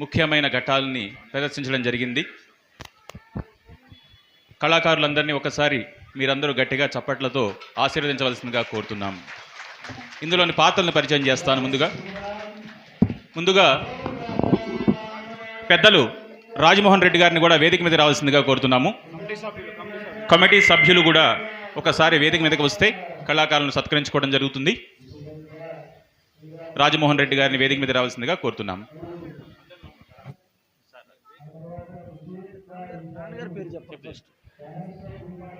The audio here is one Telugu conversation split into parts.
ముఖ్యమైన ఘట్టాలని ప్రదర్శించడం జరిగింది. కళాకారులందరినీ ఒకసారి మీరందరూ గట్టిగా చప్పట్లతో ఆశీర్వదించవలసిందిగా కోరుతున్నాం. ఇందులోని పాత్రలను పరిచయం చేస్తాను ముందుగా. ముందుగా పెద్దలు రాజమోహన్ రెడ్డి గారిని కూడా వేదిక మీద రావాల్సిందిగా కోరుతున్నాము. కమిటీ సభ్యులు కూడా ఒకసారి వేదిక మీదకి వస్తే కళాకారులను సత్కరించుకోవడం జరుగుతుంది. రాజమోహన్ రెడ్డి గారిని వేదిక మీద రావాల్సిందిగా కోరుతున్నాము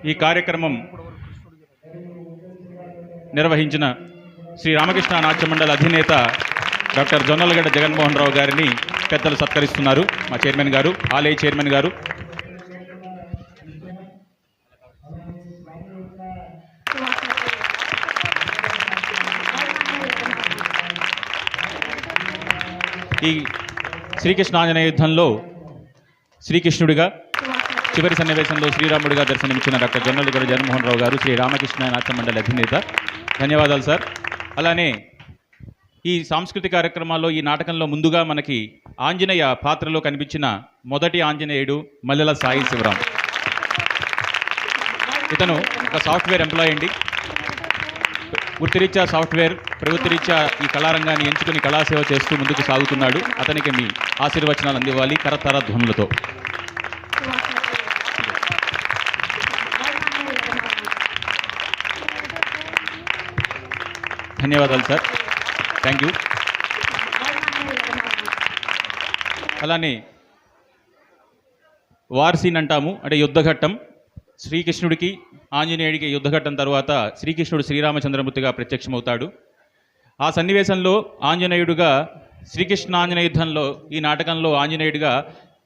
ఈ కార్యక్రమం నిర్వహించిన శ్రీ రామకృష్ణ నాట్య మండలి అధినేత డాక్టర్ జొన్నలగడ్డ జగన్మోహన్ రావు గారిని పెద్దలు సత్కరిస్తున్నారు. మా చైర్మన్ గారు ఆలయ చైర్మన్ గారు. ఈ శ్రీకృష్ణ ఆంజనేయ యుద్ధంలో శ్రీకృష్ణుడిగా చివరి సన్నివేశంలో శ్రీరాముడిగా దర్శనమిచ్చిన డాక్టర్ జొన్నలగడ్డ జగన్మోహన్ రావు గారు శ్రీ రామకృష్ణ నాట్య మండలి అధినేత. ధన్యవాదాలు సార్. అలానే ఈ సాంస్కృతిక కార్యక్రమాల్లో ఈ నాటకంలో ముందుగా మనకి ఆంజనేయ పాత్రలో కనిపించిన మొదటి ఆంజనేయుడు మల్లెల సాయి శివరాం. ఇతను ఒక సాఫ్ట్వేర్ ఎంప్లాయ్ అండి. వృత్తిరీత్యా సాఫ్ట్వేర్ ప్రవృత్తిరీత్యా ఈ కళారంగాన్ని ఎంచుకుని కళాసేవ చేస్తూ ముందుకు సాగుతున్నాడు. అతనికి మీ ఆశీర్వచనాలు అందివ్వాలి కరతర ధ్వనులతో. ధన్యవాదాలు సార్. థ్యాంక్ యూ అలానే వార్సీన్ అంటాము అంటే యుద్ధఘట్టం. శ్రీకృష్ణుడికి ఆంజనేయుడికి యుద్ధఘట్టం తర్వాత శ్రీకృష్ణుడు శ్రీరామచంద్రమూర్తిగా ప్రత్యక్షమవుతాడు. ఆ సన్నివేశంలో ఆంజనేయుడుగా శ్రీకృష్ణ ఆంజనేయ యుద్ధంలో ఈ నాటకంలో ఆంజనేయుడిగా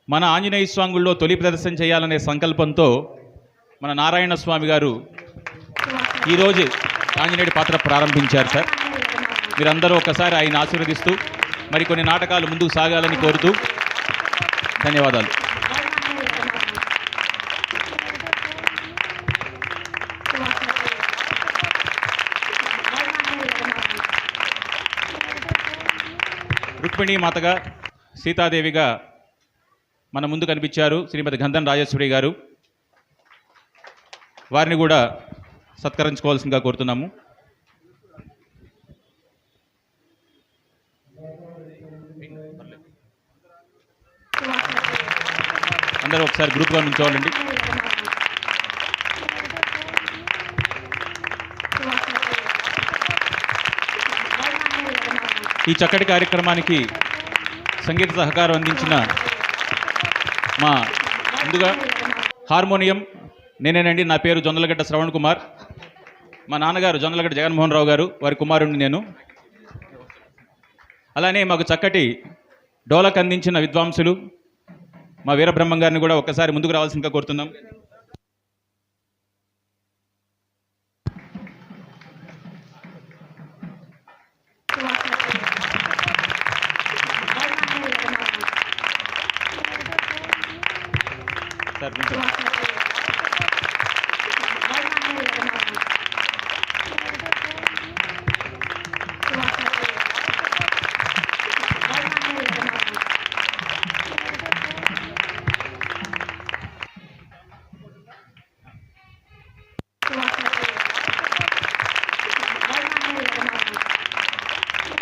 మన ఆంజనేయ స్వాంగుల్లో తొలి ప్రదర్శన చేయాలనే సంకల్పంతో మన నారాయణ స్వామి గారు ఈరోజు ఆంజనేయుడి పాత్ర ప్రారంభించారు సార్. మీరందరూ ఒకసారి ఆయన ఆశీర్వదిస్తూ మరికొన్ని నాటకాలు ముందుకు సాగాలని కోరుతూ ధన్యవాదాలు. రుక్మిణి మాతగా సీతాదేవిగా మన ముందు కనిపించారు శ్రీమతి గంధన్ రాజేశ్వరి గారు. వారిని కూడా సత్కరించుకోవాల్సిందిగా కోరుతున్నాము. అందరూ ఒకసారి గ్రూప్గా నుంచోవాలండి. ఈ చక్కటి కార్యక్రమానికి సంగీత సహకారం అందించిన మా ముందుగా హార్మోనియం నేనేనండి నా పేరు జొన్నలగడ్డ శ్రవణ్ కుమార్. మా నాన్నగారు జొన్నలగడ్డ జగన్మోహన్ రావు గారు వారి కుమారుణ్ణి నేను. అలానే మాకు చక్కటి డోలక్ అందించిన విద్వాంసులు. మా వీరబ్రహ్మం గారిని కూడా ఒక్కసారి ముందుకు రావాల్సిందిగా కోరుతున్నాం. సార్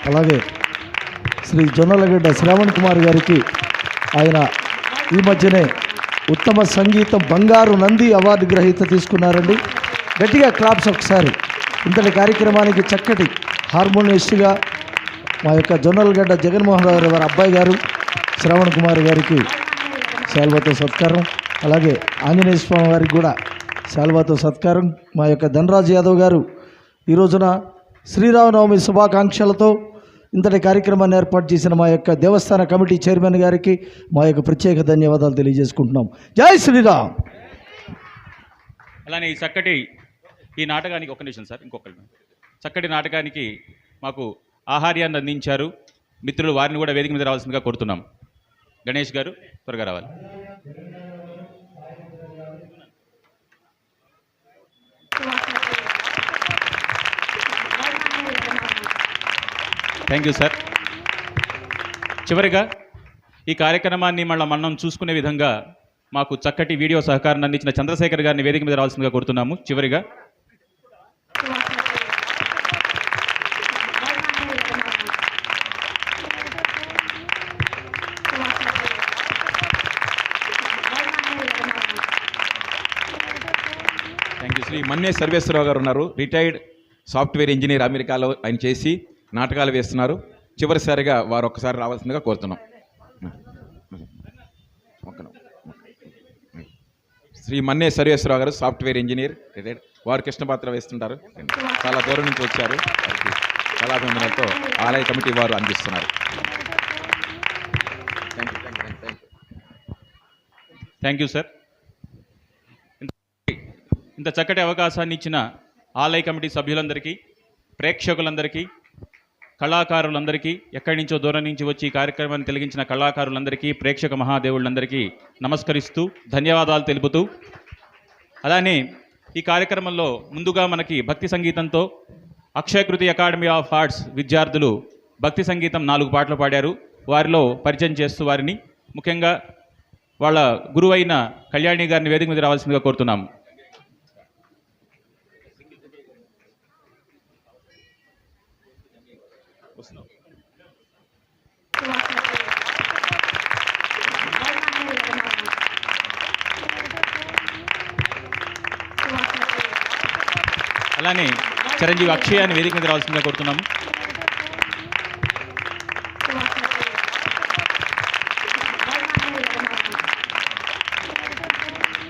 అలాగే శ్రీ జొన్నలగడ్డ శ్రావణ్ కుమార్ గారికి ఆయన ఈ మధ్యనే ఉత్తమ సంగీతం బంగారు నంది అవార్డు గ్రహీత తీసుకున్నారండి. గట్టిగా క్లాప్స్ ఒకసారి. ఇంతటి కార్యక్రమానికి చక్కటి హార్మోనిస్ట్గా మా యొక్క జొన్నలగడ్డ జగన్మోహన్ రావు గారి అబ్బాయి గారు శ్రావణ్ కుమార్ గారికి శాల్వతో సత్కారం. అలాగే ఆంజనేయ స్వామి వారికి కూడా శాల్వాతో సత్కారం. మా యొక్క ధనరాజ్ యాదవ్ గారు ఈ రోజున శ్రీరామనవమి శుభాకాంక్షలతో ఇంతటి కార్యక్రమాన్ని ఏర్పాటు చేసిన మా యొక్క దేవస్థాన కమిటీ చైర్మన్ గారికి మా యొక్క ప్రత్యేక ధన్యవాదాలు తెలియజేసుకుంటున్నాం. జై శ్రీరామ్! అలానే ఈ చక్కటి ఈ నాటకానికి ఒక నిమిషం సార్ ఇంకొకటి చక్కటి నాటకానికి మాకు ఆహార్యాన్ని అందించారు. మిత్రులు వారిని కూడా వేదిక మీద రావాల్సిందిగా కోరుతున్నాం. గణేష్ గారు త్వరగా రావాలి. థ్యాంక్ యూ సార్ చివరిగా ఈ కార్యక్రమాన్ని మళ్ళీ మనం చూసుకునే విధంగా మాకు చక్కటి వీడియో సహకారాన్ని అందించిన చంద్రశేఖర్ గారిని వేదిక మీద రావాల్సిందిగా కోరుతున్నాము. చివరిగా థ్యాంక్ యూ శ్రీ మన్నే సర్వేశ్వరరావు గారు ఉన్నారు. రిటైర్డ్ సాఫ్ట్వేర్ ఇంజనీర్ అమెరికాలో ఆయన చేసి నాటకాలు వేస్తున్నారు. చివరిసారిగా వారు ఒక్కసారి రావాల్సిందిగా కోరుతున్నాం. శ్రీ మన్నే సర్వేశ్వరరావు గారు సాఫ్ట్వేర్ ఇంజనీర్ వారు కృష్ణ పాత్ర వేస్తుంటారు. చాలా దూరం నుంచి వచ్చారు. వారికి ఆలయ కమిటీ వారు అందిస్తున్నారు. థ్యాంక్ యూ సార్ ఇంత చక్కటి అవకాశాన్ని ఇచ్చిన ఆలయ కమిటీ సభ్యులందరికీ ప్రేక్షకులందరికీ కళాకారులందరికీ ఎక్కడి నుంచో దూరం నుంచి వచ్చి ఈ కార్యక్రమాన్ని తెలిగించిన కళాకారులందరికీ ప్రేక్షక మహాదేవులందరికీ నమస్కరిస్తూ ధన్యవాదాలు తెలుపుతూ అలానే ఈ కార్యక్రమంలో ముందుగా మనకి భక్తి సంగీతంతో అక్షయకృతి అకాడమీ ఆఫ్ ఆర్ట్స్ విద్యార్థులు భక్తి సంగీతం నాలుగు పాటలు పాడారు. వారిలో పరిచయం చేస్తూ వారిని ముఖ్యంగా వాళ్ళ గురువైన కళ్యాణి గారిని వేదిక మీద రావాల్సిందిగా కోరుతున్నాము. అలానే చిరంజీవి అక్షయాన్ని వేదిక మీద రావాల్సిందిగా కోరుతున్నాము.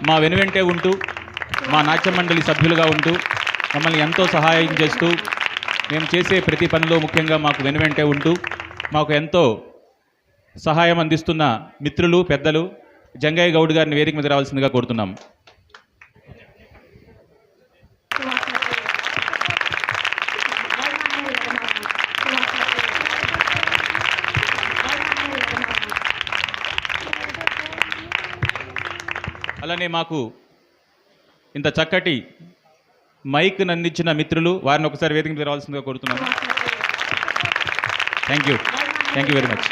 మా వెనువెంటే ఉంటూ మా నాట్య మండలి సభ్యులుగా ఉంటూ మమ్మల్ని ఎంతో సహాయం చేస్తూ మేము చేసే ప్రతి పనిలో ముఖ్యంగా మాకు వెనువెంటే ఉంటూ మాకు ఎంతో సహాయం అందిస్తున్న మిత్రులు పెద్దలు జంగయ్య గౌడ్ గారిని వేదిక మీద రావాల్సిందిగా కోరుతున్నాం అలానే మాకు ఇంత చక్కటి మైక్ అందించిన మిత్రులు వారిని ఒకసారి వేదిక మీద రావాల్సిందిగా thank you thank you very much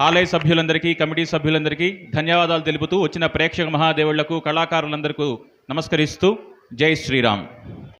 ఆలయ సభ్యులందరికీ కమిటీ సభ్యులందరికీ ధన్యవాదాలు తెలుపుతూ వచ్చిన ప్రేక్షక మహాదేవుళ్ళకు కళాకారులందరికీ నమస్కరిస్తూ జై శ్రీరామ్.